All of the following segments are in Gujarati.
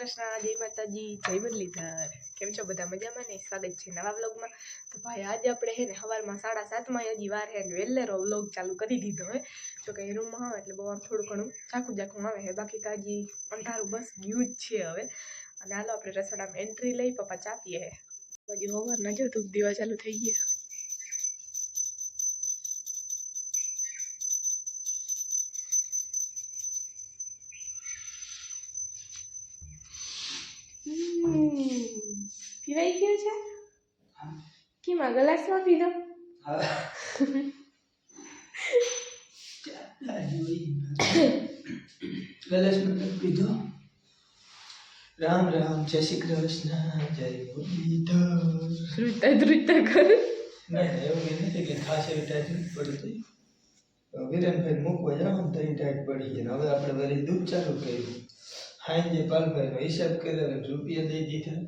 કૃષ્ણ જય માતાજી, જય મુરલીધર. કેમ છો બધા મજામાં ને? સ્વાગત છે નવા વ્લોગમાં. તો ભાઈ, આજે આપણે હે ને સવારમાં સાડા સાતમાં હજી વાર હે ને વહેલેરો વ્લોગ ચાલુ કરી દીધો હે. જો કે રૂમમાં આવે એટલે બહુ આમ થોડું ઘણું ચાખું ઝાખું આવે હે. બાકી તો હજી અંધારું બસ ગયું જ છે હવે. અને હાલો આપણે રસોડામાં એન્ટ્રી લઈ, પપ્પા ચાપીએ હે. હજી સવારના જો ધૂપ દીવા ચાલુ થઈ ગયા. પીવાઈ ગયો છે? કેમાં ગ્લાસમાં પીધો? કલશ પીધો? રામ રામ જય શ્રી કૃષ્ણ જય ધ્રુજતા ધ્રુજતા કર. નહીં, એવું કંઈ નથી કે ખાસ એવી ટાઈટ નથી પડી તો વિરેનભાઈ મૂકવા જાવ ને તો એ ટાઈટ પડી ને હવે આપણે વળી દૂધ ચાલુ કર્યું. હાઈ પાલભાઈનો હિસાબ કર્યો અને રૂપિયા દઈ દીધા.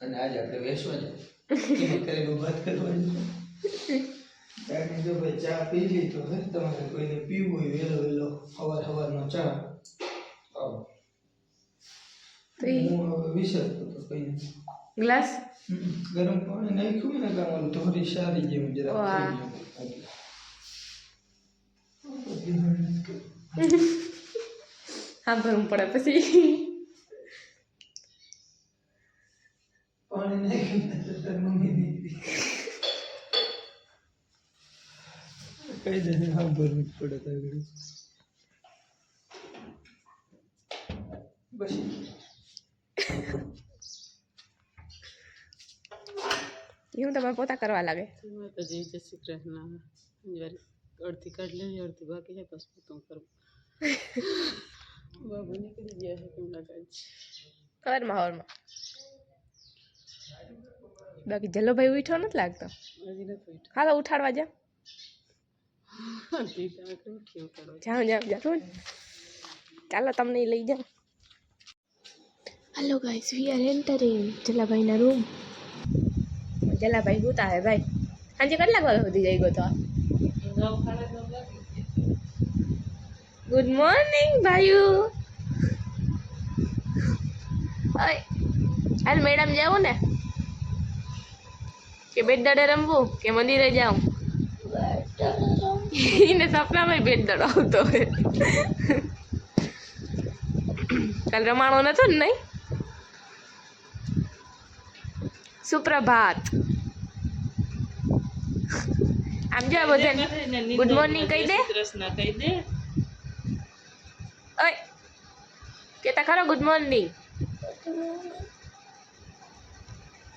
અને આજે આપણે વેચવા જાય કરીને વાત કરવાની કારણ જો ભાઈ ચા પી લી તો હે તમારે કોઈને પીવું હોય વહેલો વહેલો સવાર સવારનો ચા. આવો. હું હવે વિસરતો તો કઈ ગ્લાસ? ગરમ પાણી નાખ્યું ને કામ ધોરી થોડી સારી જેવું જરા ભરવું પડે પછી તો કઈ દે હા ભરવું જ પડે તાર ઘડી બસ એવું તમે પોતા કરવા લાગે માતાજી જય શ્રી કૃષ્ણ અડધી કાઢ લેવી અડધી બાકી છે પછી હું કરું બાબુ નીકળી ગયા છે કેમ લાગે હવારમાં બાકી જલ્લોભાઈ ઉઠો નથી લાગતો હાલો ઉઠાડવા જા જાઓ જાઓ જાઓ ચાલો તમને લઈ જાઓ hello guys we are entering જલાભાઈના room Jalabhai ગોતા હે ભાઈ સાંજે કેટલા વાગે સુધી જઈ ગયો તો ગુડ મોર્નિંગ ભાઈઓ ઓય હાલ મેડમ જાવું ને. કે બેટ દડે રમવું કે મંદિરે જાઉં. એને સપનામાં બેટ દડો આવતો હોય. કાલ રમાણો નતો ને નહીં? સુપ્રભાત. આમ જો બધા ગુડ મોર્નિંગ કહી દે. કૃષ્ણ કહી દે. ઓય કેતા ખરો ગુડ મોર્નિંગ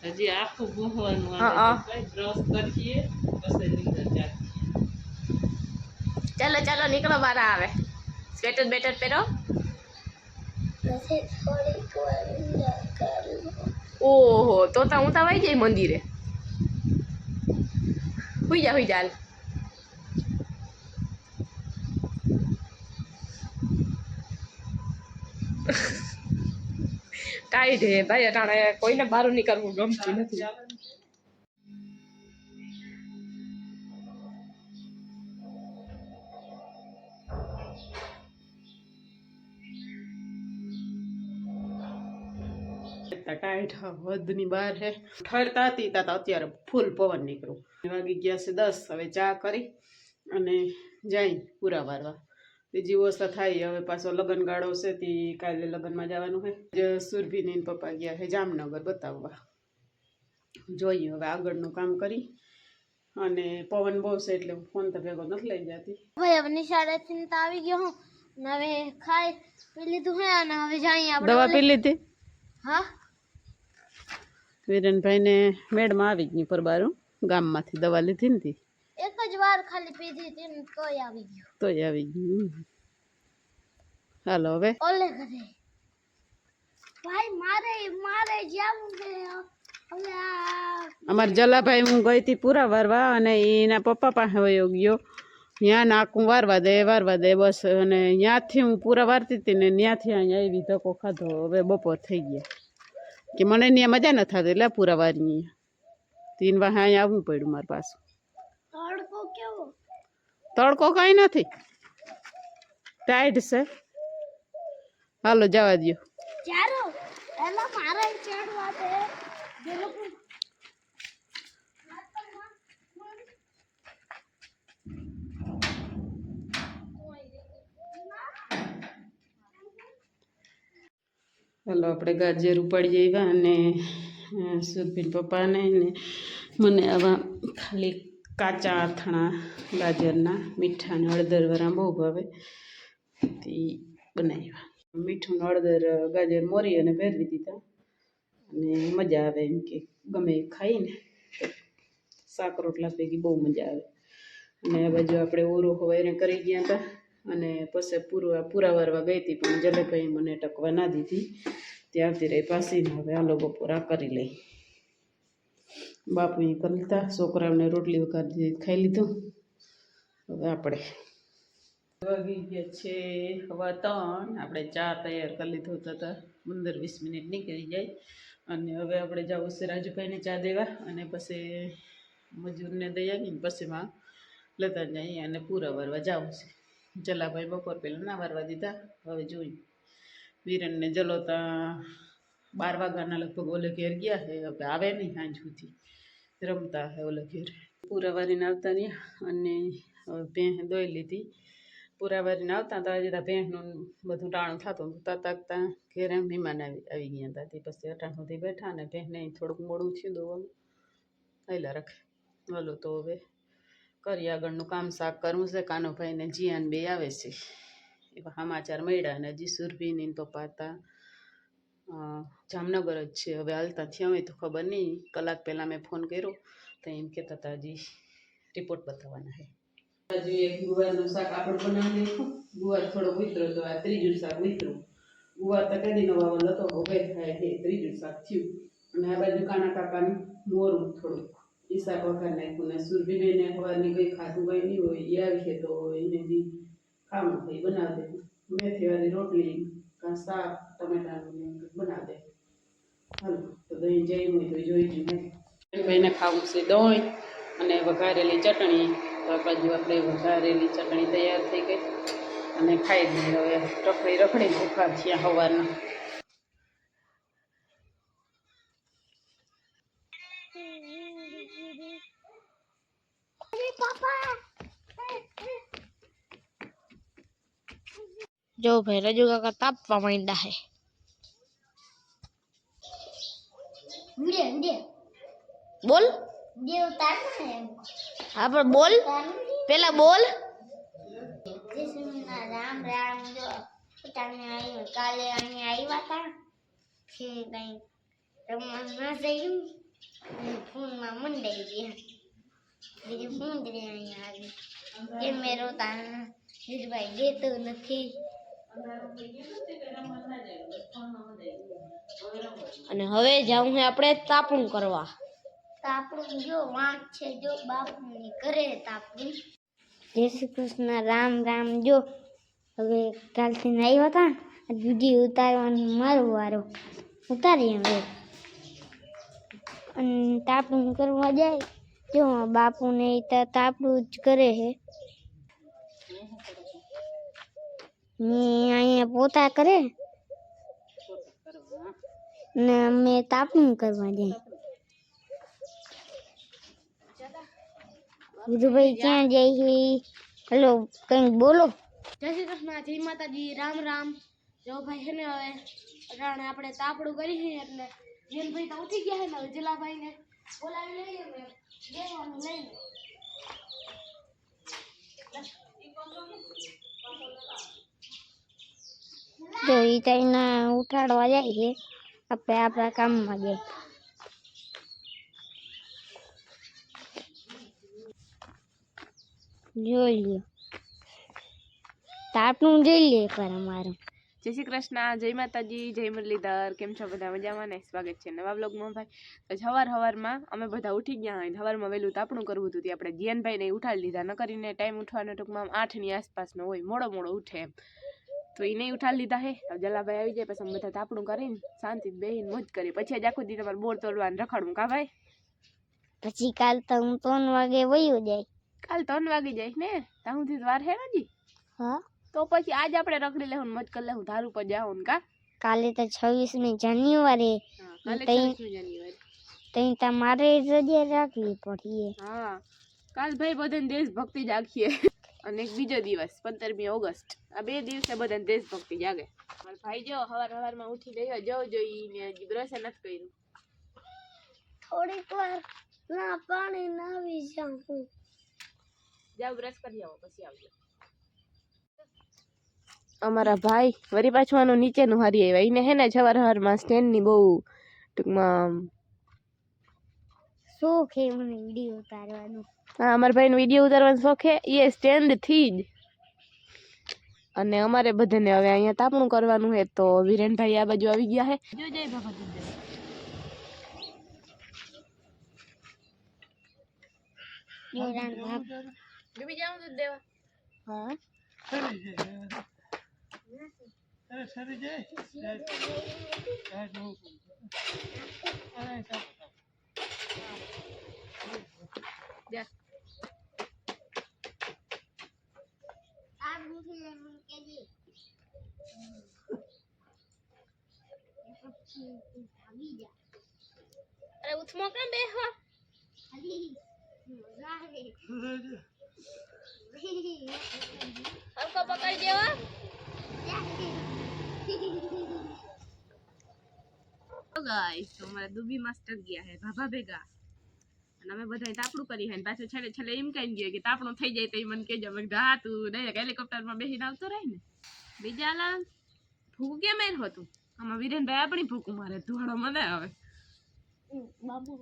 હજી આખું હા. બ્રશ કરીએ પછી નીકળ ચાલો ચાલો નીકળો મારા આવે. સ્વેટર બેટર પહેરો. ઓહો તો તા હું તાવાઈ જાય મંદિરે. હુઈ જા હુઈ જા હાલ. કાંઈ રે ભાઈ, અટાણે કોઈને બહાર નીકળવું ગમતું નથી. ટાઈટ વધની બહાર હે. ઠરતા હતી તા અત્યારે ફૂલ પવન નીકળ્યું. વાગી ગયા છે દસ, હવે ચા કરી અને જાય પૂરા વારવા. બીજી વસ્તુ થાય હવે પાછો લગ્ન ગાળો છે તે કાલે લગ્નમાં જવાનું હોય જે સુરભીને એના પપ્પા ગયા છે જામનગર બતાવવા. જોઈએ હવે આગળનું કામ કરી. અને પવન બહુ છે એટલે હું ફોન તો ભેગો નથી લઈ જતી. ભાઈ હવે નિશાળેથી તો આવી ગયો હું. ને હવે ખાઈ પી લીધું હે અને હવે જઈએ આપણે દવા પી લીધી? હા? વિરેનભાઈને મેડમાં આવી ગઈ પરબારું. ગામમાંથી દવા લીધી ને એક જ વાર ખાલી પીધી હતી ને તોય આવી ગયો. તોય આવી ગયું હાલો હવે ઓલે ઘરે ભાઈ મારે મારે જાવું છે હવે અમારા જલાભાઈ હું ગઈ હતી પૂરા વારવા અને એના પપ્પા પાસે વયો ગયો ત્યાં નાખું વારવા દે વારવા દે બસ અને ત્યાંથી હું પૂરા વારતી હતી ને ત્યાંથી અહીંયા આવી ધક્કો ખાધો હવે બપોર થઈ ગયા કે મને ત્યાં મજા ન થતી એટલે પૂરા વારી તીન વાગે અહીંયા આવવું પડ્યું મારી પાછું તડકો કેવો તડકો કંઈ નથી. ટાઈટ છે. હાલો જવા દ્યો. ચારો એલા મારા ચડવા દે. ચાલો આપણે ગાજર ઉપાડી આવ્યા અને સુરભીન પપ્પાને મને આવા ખાલી કાચા અથાણા, ગાજરના મીઠા અને હળદરવાળા બહુ ભાવે. તે બનાવ્યા. મીઠું હળદર, ગાજર, મોરી અને ભેરવી દીધા. અને મજા આવે એમ કે ગમે ખાઈને. શાક રોટલા ભેગી બહુ મજા આવે. અને આ બાજુ આપણે ઓરો હવાઈને કરી ગયા હતા. અને પછી પૂરવા, પૂરા વારવા ગઈ હતી પણ જલેભાઈ મને ટકવા ના દીધી. ત્યારથી રહી પાસીને હવે આ લોકો પૂરા કરી લઈ. બાપુએ કરી લીધા છોકરાઓને રોટલી વઘારી દીધી, ખાઈ લીધું. હવે આપણે વાગી ગયા છે હવા ત્રણ. આપણે ચા તૈયાર કરી લીધો તો તો પંદર વીસ મિનિટ નીકળી જાય. અને હવે આપણે જવું છે રાજુભાઈને ચા દેવા. અને પછી મજૂરને દઈ આવીને પછી માં લેતા જઈએ અને પૂરા વારવા જવું છે. જલાભાઈ બપોર પહેલાં ના વારવા દીધા. હવે જોઈ. વિરણને જલોતા બાર વાગ્યાના લગભગ ઓલે ઘેર ગયા છે હવે આવે નહીં સાંજ સુધી. રમતા હે ઓલે ઘેર. પૂરા વારીને આવતા રહ્યા અને હવે દોઈ લીધી. પૂરા વારીને આવતા હતા હજી ભેંસનું બધું ટાણું થતું તા તાકતા ઘેરે મહેમાન આવી આવી ગયા હતા. તે પછી અટાણ સુધી બેઠા અને ભેંસને થોડુંક મોડું થયું દોવાનું. હાલ્યા રાખે. હાલો તો હવે કરી આગળનું કામ. શાક કરવું છે. કાનુભાઈ ને જીયાન બે આવે છે. એવા સમાચાર મળ્યા અને હજી સુરભીની પપ્પા હતા. જામનગર જ છે. હવે હાલતા થયા હોય તો ખબર નહીં. કલાક પહેલાં મેં ફોન કર્યો તો એમ કહેતા હતા, હજી રિપોર્ટ બતાવવાના છે. હજુ એક ગુવારનું શાક આપણે બનાવી દેખું ગુવાર થોડો ઉતરો તો આ ત્રીજું શાક ઉતરું ગુવાર તો કદી નો વાવલ હતો, હવે થાય છે. ત્રીજું શાક થયું. અને આ બાજુ કાના કાકાનું મોરું થોડુંક. એ શાક વખાર નાખ્યું ને સુરભીબેને સવારની કંઈ ખાધું કંઈ નહીં હોય. એ આવી છે તો એને બી ખાવાનું થઈ બનાવી દે મેથીવાળી રોટલી, કાં શાક ટમેટાનું ખાવું છે દહીં અને વઘારેલી ચટણી. તો આપણે વઘારેલી ચટણી તૈયાર થઈ ગઈ. અને ખાઈ લઈએ હવે રખડી રખડી ભૂખા થયા સવારના જો ભાઈ, રજુ કાકા તાપવા માંડ્યા હે હા પણ બોલ. પેલા બોલ. રામ રામ. જો તમે આવ્યો કાલે અહીંયા આવ્યા હતા કે કઈ રમવા ન જયું ફોનમાં મંડાઈ ગયા. બીજું ફોન કરી અહીંયા આવી. કેમેરો મેરો તાના જીજભાઈ દેતો નથી. અને હવે જાઉં હે આપણે તાપણું કરવા. તાપણું જો વાંક છે જો બાપુની કરે તાપણું જય શ્રી કૃષ્ણ રામ રામ. જો હવે કાલથી આવ્યો હતા બીજી ઉતારવાનું મારો વારો. ઉતારી હવે. અને તાપણું કરવા જાય. જો બાપુને ઈ તો તાપણું જ કરે છે ને અહીંયા પોતા કરે? ને અમે તાપણું કરવા જાય. વિધુભાઈ ક્યાં જાય છે હેલો કંઈક બોલો. જય શ્રી કૃષ્ણ જય માતાજી રામ રામ. જો ભાઈ છે ને હવે અટાણે આપણે તાપડું કરી છે એટલે જીવનભાઈ તો ઉઠી ગયા છે ને હવે જલાભાઈને બોલાવી લઈએ ને બેસવાનું લઈ જો એ ટાઈમના ઉઠાડવા જાય છે આપણે આપણા કામમાં જાય. જોઈ લ્યો તાપનું જોઈ લે એકવાર અમારું. જય શ્રી કૃષ્ણ જય માતાજી જય મુરલીધર. કેમ છો બધા મજામાં ને? સ્વાગત છે નવા બ્લોગમાં ભાઈ. તો સવાર સવારમાં અમે બધા ઉઠી ગયા હોય સવારમાં વહેલું તાપણું કરવું હતું તે આપણે જીયનભાઈને ઉઠાડી લીધા. ન કરીને ટાઈમ ઉઠવાનો ટૂંકમાં આઠની આસપાસનો હોય મોડો મોડો ઉઠે એમ. તો એને ઉઠાડી લીધા હે. જલાભાઈ આવી જાય પછી બધા તાપણું કરીને શાંતિ બેહીને મોજ કરી પછી આજ આખો દી તમારે બોર તોડવાનું રખડવું કા ભાઈ? પછી કાલ તો હું ત્રણ વાગે વયું જાય. કાલ ત્રણ વાગી જાય ને ત્યાં સુધી તો વાર હે ને જી હા. તો પછી આજ આપણે રખડી લેવું ને મોજ કરી લેવું ધારું પર જાવું ને કા? કાલે તો છવ્વીસમી જાન્યુઆરી. હા કાલે તઈ- 26મી જાન્યુઆરી. તઈ તમારે રજા રાખવી પડીએ. હા. કાલ ભાઈ બધાને દેશભક્તિ જાગીએ. અને એક બીજો દિવસ પંદરમી ઓગસ્ટ. આ બે દિવસે બધાને દેશભક્તિ જાગે. મારા ભાઈ જો હવાર હવારમાં ઉઠી ગયો જો જોઈને હજી બ્રશ નથી કર્યું. થોડીક વાર ના પાણી નાવી જાઉં. જાવ બ્રશ કરી આવો પછી આવજો. અમારા ભાઈ વરી પાછું આનું નીચેનું હારી આવ્યા. એને હે ને સવાર સવારમાં સ્ટેન્ડની બહુ ટૂંકમાં શું છે મને વીડિયો ઉતારવાનું. હા અમારા ભાઈનો વીડિયો ઉતારવાનો શોખ છે એ સ્ટેન્ડથી જ. અને અમારે બધાને હવે અહીંયા તાપણું કરવાનું છે તો વિરેનભાઈ આ બાજુ આવી ગયા છે જો જય બાબા દૂધ દેવા. ડૂબી જાઉં દૂધ દેવા હા અરે સરી જાય જા. અરે ઉથમો કેમ બેહવા હલકો પકડી દેવા ગાઈસ તો અમારા દુબી માસ્ટર ગયા હે ભાભા ભેગા અને અમે બધા તાપણું કરી હે ને પાછું છેલ્લે છેલ્લે એમ કહીને ગયો કે તાપણું થઈ જાય તો ઈ મને કહેજો મેં કીધું હા તું ડાયરેક્ટ હેલિકોપ્ટરમાં બેસીને આવતો રહે ને. બીજા આલા ભૂકું કેમ એર હતું. આમાં વિરેનભાઈ આપણી ભૂકું મારે ધોળો મને આવે બાબુ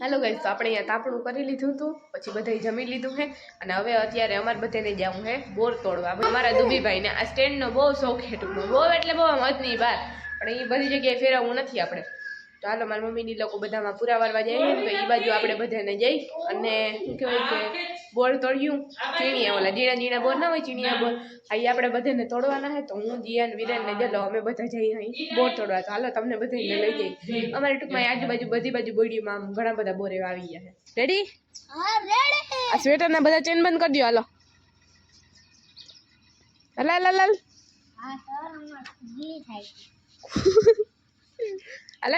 હાલો ગાઈસ તો આપણે અહીંયા તાપણું કરી લીધું હતું, પછી બધાય જમી લીધું છે અને હવે અત્યારે અમારે બધાને જવું છે બોર તોડવા. અમારા દુબીભાઈને આ સ્ટેન્ડનો બહુ શોખ ટૂંકમાં બહુ એટલે બહુ હદની બાર પણ એ બધી જગ્યાએ ફેરવવું નથી આપણે. તો હાલો, મારા મમ્મીની લોકો બધામાં પૂરા વારવા જાય તો એ બાજુ આપણે બધાને જઈ, અને શું કહેવાય કે બોર તોડ્યું ચીણિયા ઓલા જીણા જીણા બોર ના હોય ચીણિયા બોર. ઈ આપણે બધાને તોડવાના છે તો હું જીયાન વિરેન ને જલો અમે બધા જઈ અહીં બોર તોડવા. તો હાલો તમને બધાને લઈ જઈ અમારે ટૂંકમાં આજુબાજુ બધી બાજુ બોડીમાં આમ ઘણા બધા બોર એવા આવી ગયા છે. રેડી હા રેડે આ સ્વેટરના બધા ચેન બંધ કરી દો હાલો. લાલ લાલ લાલ હા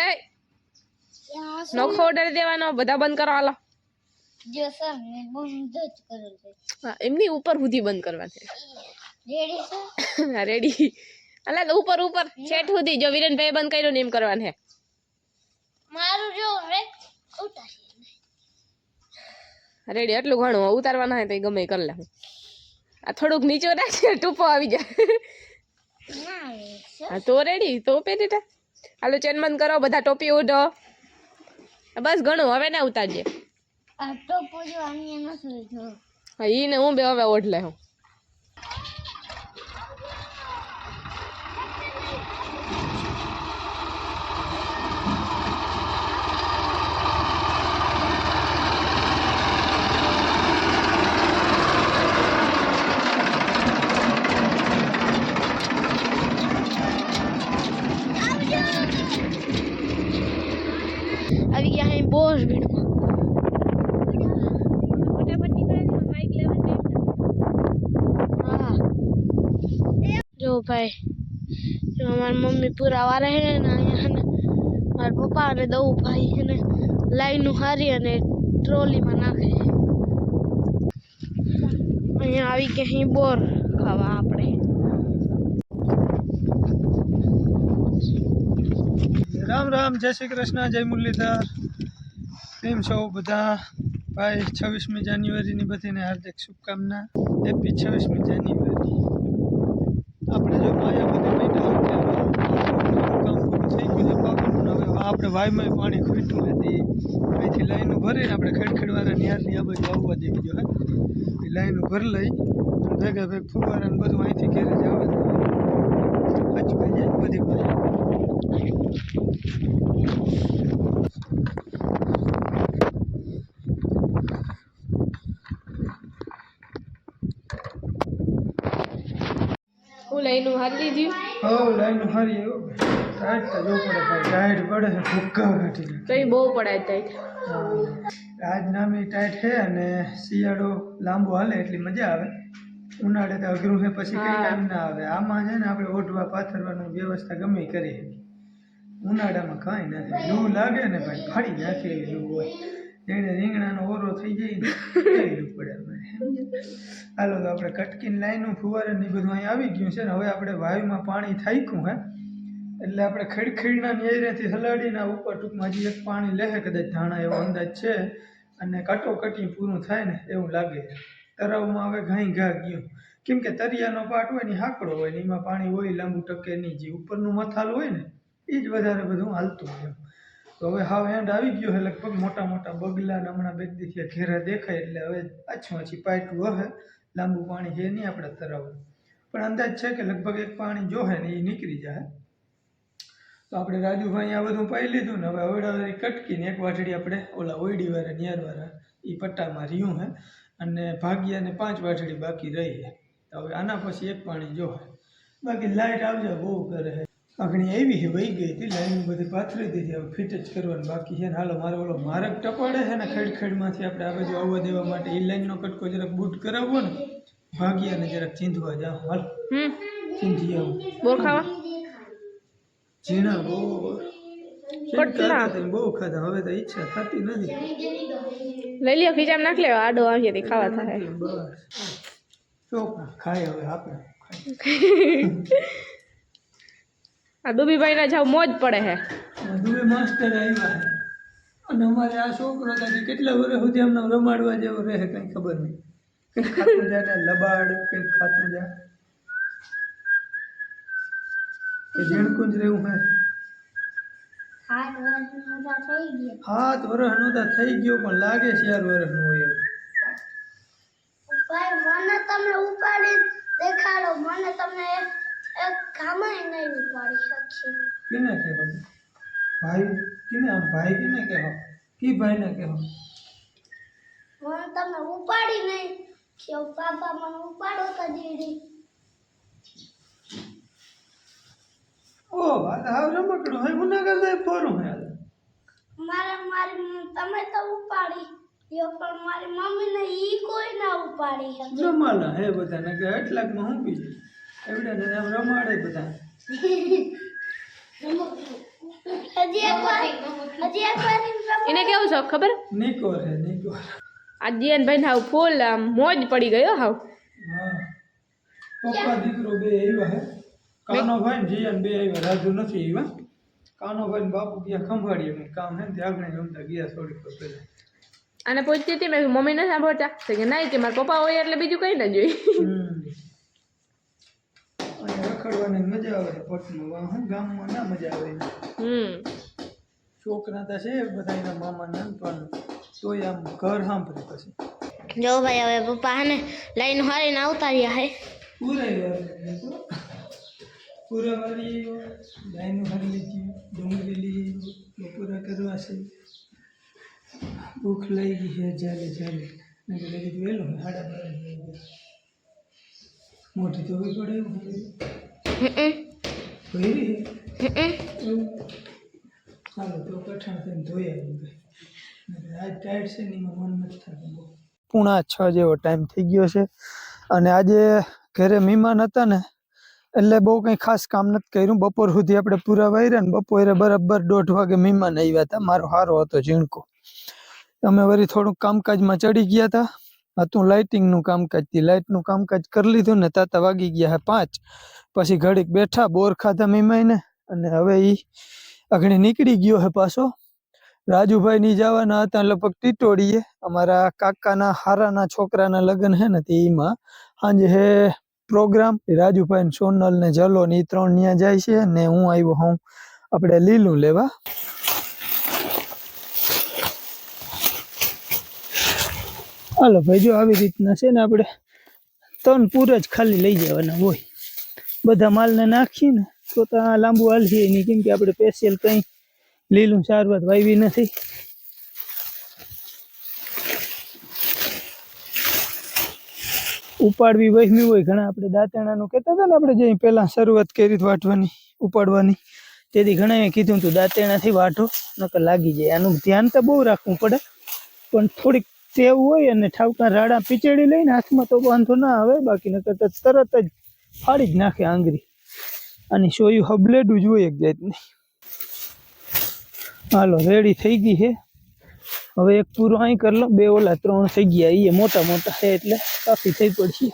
ત્યાં નોખો ઓર્ડર દેવાનો બધા બંધ કરો હાલો. એમની ઉપર સુધી બંધ કરવા છે. રેડી હા અલા ઉપર ઉપર. છેઠ સુધી. જો વિરેનભાઈ બંધ કર્યો ને એમ કરવાનું છે. મારું જો રેડી એટલું ઘણું ઉતારવાના હોય તો ગમે કરી લે. હું આ થોડુંક નીચો રાખીએ ટૂંપો આવી જાય. હા તો રેડી તો પહેરી તા હાલો ચેન બંધ કરો બધા ટોપી ઉઢો બસ ઘણું હવે ના ઉતારજે. જો હા હું બે હવે ઓઢ લે હું. આવી ગયા અહીં બોસ ભીડમાં ફટાફટ નીકળે ને બાઈક લેવા હા જો ભાઈ. મારી મમ્મી પૂરા વારે હે ને અહીંયા મારા પપ્પા અને દઉં ભાઈ હે લાઈનું હારી અને ટ્રોલીમાં નાખે. અહીંયા આવી ગયા અહીં બોર ખાવા આપણે. રામ રામ, જય શ્રી કૃષ્ણ, જય મુરલીધર. કેમ છો બધા? ભાઈ, છવ્વીસમી જાન્યુઆરીની બધીને હાર્દિક શુભકામના. હેપી છવ્વીસમી જાન્યુઆરી આપણે જો માયા બધી મહિના કામ પૂરું થઈ ગયું છે પાકનું હવે આપણે વાયમાં પાણી ખૂટ્યું નથી. અહીંથી લાઈનો ભરીને આપણે ખેડખેડવાના નિહારની આ બાજુ આવવા દેવી જો હે એ લાઈનો ભરી લઈ ભેગા ભેગ ફુવારા ને બધું અહીંથી ઘેરે જવા સાચું જાય? બધી બાજુ પપ્પુ લઈને હાલી દીધું હવ લાઈન હારી એવો ટાઈટ તો પડે ભાઈ ટાઈટ પડે છે ભૂક્કા કાઢી તો એ બહુ પડાય ટાઈટ આજ નામી ટાઈટ છે અને શિયાળો લાંબો હાલે એટલી મજા આવે. ઉનાળે તો અઘરું છે પછી કઈ કામ ના આવે. આમાં છે ને આપણે ઓઢવા પાથરવાનું વ્યવસ્થા ગમે કરીએ ઉનાળામાં કાંઈ નથી. લૂ લાગે ને ભાઈ ફાડી નાખે એવી લૂ હોય. એને રીંગણાનો ઓરો થઈ જાય ને પડે હાલો તો આપણે કટકીન લાઈનું ફુવારે ને બધું અહીં આવી ગયું છે ને હવે આપણે વાયુમાં પાણી થાક્યું હે. એટલે આપણે ખેડખેડના ન્યાયરેથી હલાડીને ઉપર ટૂંકમાં હજી એક પાણી લેહે કદાચ ધાણા એવો અંદાજ છે, અને કટોકટી પૂરું થાય ને એવું લાગે તરાવમાં હવે ઘાઈ ઘા ગયું. કેમ કે તરિયાનો પાટ હોય ને હાકડો હોય ને એમાં પાણી હોય, લાંબુ ટકે નહીં, જે ઉપરનું મથાલ હોય ને એ જ વધારે બધું હાલતું હોય તો હવે હાવ હેન્ડ આવી ગયો છે, લગભગ મોટા મોટા બગલા હમણાં બે દીથી ઘેરા દેખાય એટલે હવે આછું આછી પાટું હવે લાંબુ પાણી છે નહીં આપણે તરાવ પણ અંદાજ છે કે લગભગ એક પાણી જોહે ને એ નીકળી જાય. તો આપણે રાજુભાઈ આ બધું પાઈ લીધું ને હવે અવડાવાળી કટકીને એક વાટડી આપણે ઓલા ઓયડી વાળા નિયાર વાળા એ પટ્ટામાં રહ્યું હે. અને ભાગ્યાને પાંચ વાટડી બાકી રહી હે. હવે આના પછી એક પાણી જો બાકી લાઇટ આવજે બહુ કરે હે. આગણી એવી હે વહી ગઈ હતી લાઈન બધી પાથરી દીધી હવે ફિટ જ કરવાનું બાકી છે ને હાલો મારે ઓલો મારક ટપાડે છે ને ખેડ ખેડમાંથી આપણે આ બાજુ આવવા દેવા માટે એ લાઈનનો કટકો જરાક બૂટ કરાવવો ને ભાગ્યાને જરાક ચીંધવા જાઓ હાલ. ચીંધી આવું. બોલ ખાવા ઝીણા બહુ કેટલા? ખાધા હતા? ને બહુ ખાધા. હવે તો ઈચ્છા થતી નથી. લઈ લ્યો ખીચામ નાખ લેવા. આડો આવીએ ખાવા થાય. બસ. ચોખા ખાય હવે આપણે. ખાય. આ ડુબીભાઈ ના જાવ મોજ પડે હે. દુબે માસ્ટર આવ્યા છે અને અમારે આ છોકરો ત્યાંથી કેટલા વર્ષ સુધી અમને રમાડવા જેવો રહે કંઈ ખબર નહીં. કંઈક ખાતું જાય ને લબાડ કંઈક ખાતું જાય. કે ઝીણકું જ રહેવું હે? હાથ વર્ષ વર્ષનો તો થઈ ગયો. પણ લાગે છે ચાર વર્ષનું હોય એવું. ભાઈ મને તમે ઉપાડી દેખાડો મને તમે એક કામય નહીં ઉપાડી શકશે. કેને કહેવો? ભાઈ કેને આમ ભાઈ કેને કહેવા? કી ભાઈને કહેવા? મને તમે ઉપાડી નહીં. કે પાપા મને ઉપાડો તો દીડી. ઓ વાત હાવ રમકડું હે મુના દે ફોરું હે મારે મારી તમે તો ઉપાડી. યો પણ મારી મમ્મીને ઈ કોઈ ના ઉપાડી હે જમાલા હે બધા ને કે એટલાકમાં હું પી એવડે ને આમ રમાડે બધા. હજી એક વાર હજી એક વાર એને કેવું છે ખબર? નિકોર હે નિકોર આ જીયનભાઈ હાવ ફૂલ આમ મોજ પડી ગયો હાવ. હા. પપ્પા દીકરો બે એવા હે. કાનો ભાઈ ને જીયન બે આવ્યા રાજુ નથી આવ્યા કાનો ભાઈ ને બાપુ ગયા ખંભાળીએ મેં કામ હે ને ત્યાં આગળ રમતા ગયા થોડીક વાર પહેલા અને પૂછતી હતી મેં કીધું, મમ્મી નથી સાંભળતા? તો કે નહીં કે મારા પપ્પા હોય એટલે બીજું કંઈ ના જોઈ હમ. અને રખડવાની મજા આવે છે પટમાં વાહ હું ગામમાં ના મજા આવે હમ. છોકરા તો છે બધા એના મામા નાનપણ તોય આમ ઘર સાંભળે પછી. જો ભાઈ હવે પપ્પા હે ને લાઈન હારીને આવતા રહ્યા હે. પૂરા વાળી લાઈનો હારી લીધી ડુંગળી લીધી બપોરા કરવા છે ભૂખ લઈ ગઈ છે જાલે જાલે મેં કીધું કીધું વહેલો હાડા બાર મોટી તો હોવી પડે એવું એવું ચાલો તો કઠણ થઈને ધોઈ આવી આજ ટાઈટ છે ને એમાં મન નથી થતું પૂણા છ જેવો ટાઈમ થઈ ગયો છે. અને આજે ઘરે મહેમાન હતા ને એટલે બહુ કંઈ ખાસ કામ નથી કર્યું. બપોર સુધી આપણે પૂરા વાયરા ને બપોરે બરાબર દોઢ વાગે મહેમાન આવ્યા હતા. મારો હારો હતો ઝીણકો. અમે વળી થોડુંક કામકાજમાં ચડી ગયા હતા. હતું લાઇટિંગનું કામકાજ. થી લાઇટનું કામકાજ કરી લીધું ને તાતા વાગી ગયા હે પાંચ. પછી ઘડીક બેઠા, બોર ખાધા મહેમાઈને અને હવે એ અઘડી નીકળી ગયો હે પાછો. રાજુભાઈ ની જવાના હતા લગભગ ટીટોડીએ અમારા કાકાના, હારાના છોકરાના લગ્ન હે ને તે એમાં સાંજે હે પ્રોગ્રામ. રાજુભાઈ સોનલ ને જલો ને એ ત્રણ ત્યાં જાય છે ને હું આવ્યો હું આપણે લીલું લેવા. હાલો ભાઈ, જો આવી રીતના છે ને આપણે ત્રણ પૂરા જ ખાલી લઈ જવાના હોય. બધા માલને નાખીને તો ત્યાં લાંબુ હાલશે નહીં કેમ કે આપણે સ્પેશિયલ કંઈ લીલું સારવાર વાવી નથી. ઉપાડવી વહેમી હોય, ઘણા આપણે દાંતેણાનું કહેતા હતા ને, આપણે જે પહેલાં શરૂઆત કરી હતી વાટવાની, ઉપાડવાની, તેથી ઘણાએ કીધું તું દાંતેણાથી વાટો નકર લાગી જાય. આનું ધ્યાન તો બહુ રાખવું પડે, પણ થોડીક તેવું હોય અને ઠાવકા રાડા પીચેડી લઈને હાથમાં તો વાંધો ના આવે, બાકી નકર તો તરત જ ફાડી જ નાખે આંગળી. અને સોયું હબલેડું જ હોય એક જાતની. હાલો રેડી થઈ ગઈ છે. હવે એક પૂરો અહીં કરી લો. બે ઓલા ત્રણ થઈ ગયા એ મોટા મોટા છે એટલે કાફી થઈ પડશે.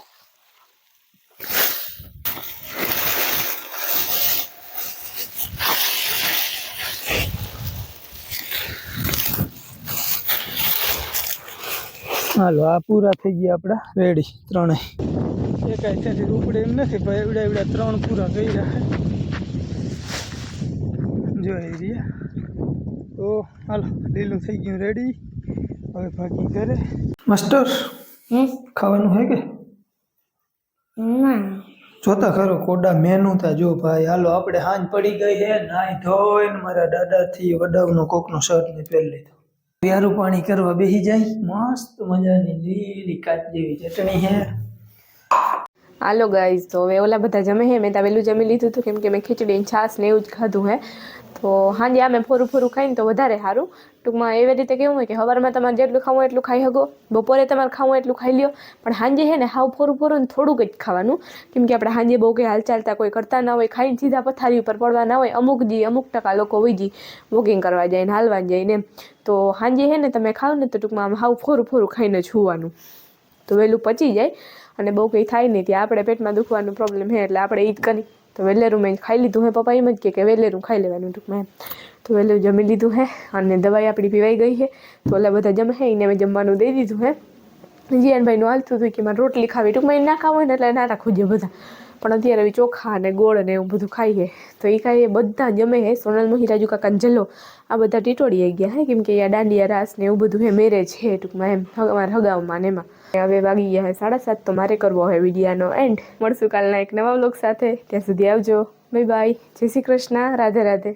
હાલો, આ પૂરા થઈ ગયા આપણા રેડી ત્રણેય. એક ત્યાંથી ઉપડે એમ નથી ભાઈ એવડા એવડા ત્રણ પૂરા કર્યા છે. જોઈ રહ્યા. તો હાલો લીલું થઈ ગયું રેડી હવે ભાગી કરે માસ્ટર હમ? ખાવાનું હોય કે? જોતા ખરો કોડા મેનુ તા જો ભાઈ. હાલો આપણે હાંજ પડી ગઈ છે નાઈ ધોઈને મારા દાદાથી વડાવનો કોકનો શર્ટ ને પહેરી લીધો. પ્યારું પાણી કરવા બેસી જાય. મસ્ત મજાની લીલી કાચ જેવી ચટણી છે. હાલો ગાઈઝ તો હવે ઓલા બધા જમે હે મેં ત્યાં વહેલું જમી લીધું હતું. કેમ કે મેં ખીચડી છાસ છાશ ને એવું જ ખાધું હે. તો હાંજે આમે ફોરું ફોરું ખાઈને તો વધારે સારું ટૂંકમાં એવી રીતે કેવું હોય કે સવારમાં તમારે જેટલું ખાવું એટલું ખાઈ શકો બપોરે તમારે ખાવું એટલું ખાઈ લ્યો. પણ સાંજે છે ને હાવ ફોરું ફોરું ને થોડુંક જ ખાવાનું. કેમ કે આપણે સાંજે બહુ કંઈ હાલ ચાલતા કોઈ કરતા ના હોય, ખાઈને સીધા પથારી ઉપર પડવા ના હોય, અમુક જી અમુક ટકા લોકો હોય જી વોકિંગ કરવા જાય ને હાલવા જાય ને એમ. તો સાંજે છે ને તમે ખાવ ને તો ટૂંકમાં આમ હાવ ફોરું ફોરું ખાઈને જ તો વહેલું પચી જાય અને બહુ કંઈ થાય નહીં. ત્યાં આપણે પેટમાં દુખવાનો પ્રોબ્લેમ છે એટલે આપણે એ જ કરી. તો વહેલેરું મેં ખાઈ લીધું હે પપ્પા એમ જ કે વહેલેરું ખાઈ લેવાનું ટૂંકમાં એમ તો વહેલું જમી લીધું હે અને દવાઈ આપણી પીવાઈ ગઈ છે તો ઓલા બધા જમે હે, એને મેં જમવાનું દઈ દીધું હે. જીયાનભાઈનું હાલતું હતું કે મારે રોટલી ખાવી, ટૂંકમાં એ ના ખાવું હોય ને એટલે ના રાખવું જોઈએ બધા. પણ અત્યારે ચોખા અને ગોળ ને એવું બધું ખાઈએ તો એ ખાઈએ બધા જમે હે, સોનલ મોહિરાજુ કાકા જલ્લો. આ બધા ટીટોળી ગયા હે, કેમ કે અહીંયા દાંડિયા રાસ ને એવું બધું હે, મેરેજ છે ટૂંકમાં એમ અમારા હગાવમાં ને એમાં. હવે વાગી ગયા હે સાડા સાત, તો મારે કરવો હોય વિડીયાનો એન્ડ મળશું કાલના એક નવા બ્લોગ સાથે. ત્યાં સુધી આવજો. બાય બાય જય શ્રી કૃષ્ણ. રાધે રાધે